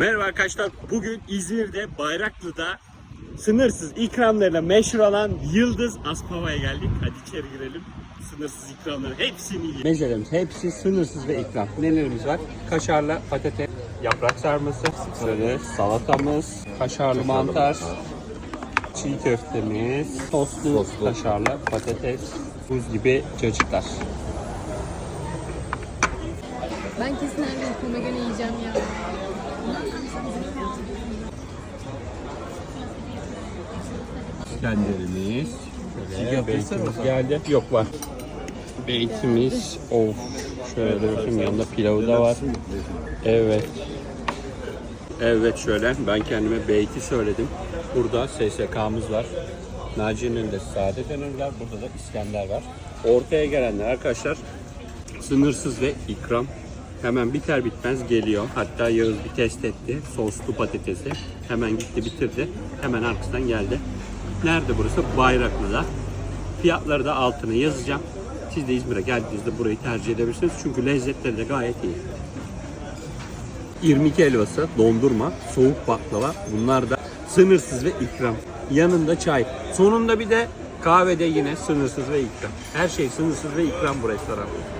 Merhaba arkadaşlar. Bugün İzmir'de Bayraklı'da sınırsız ikramlarıyla meşhur olan Yıldız Aspava'ya geldik. Hadi içeri girelim. Sınırsız ikramları hepsini yiyelim. Mezelerimiz hepsi sınırsız ve ikram. Nelerimiz var? Kaşarlı patates, yaprak sarması, şöyle salatamız, kaşarlı mantar, çiğ köftemiz, soslu, kaşarlı patates, buz gibi cacıklar. Ben kesin her gün yiyeceğim ya. İskenderimiz. Şöyle beytimiz geldi. Yok var. Beytimiz. Of. Şöyle bakayım yanında pilavı da var. Evet. Evet şöyle ben kendime beyti söyledim. Burada SSK'mız var. Naciye'nin de sade dönerler. Burada da İskender var. Ortaya gelenler arkadaşlar sınırsız ve ikram. Hemen biter bitmez geliyor. Hatta Yağız bir test etti. Soslu patatesi. Hemen gitti bitirdi. Hemen arkasından geldi. Nerede burası? Bayraklı'da. Fiyatları da altına yazacağım. Siz de İzmir'e geldiğinizde burayı tercih edebilirsiniz. Çünkü lezzetleri de gayet iyi. 22 helvası, dondurma, soğuk baklava bunlar da sınırsız ve ikram. Yanında çay. Sonunda bir de kahvede yine sınırsız ve ikram. Her şey sınırsız ve ikram bu restoranda.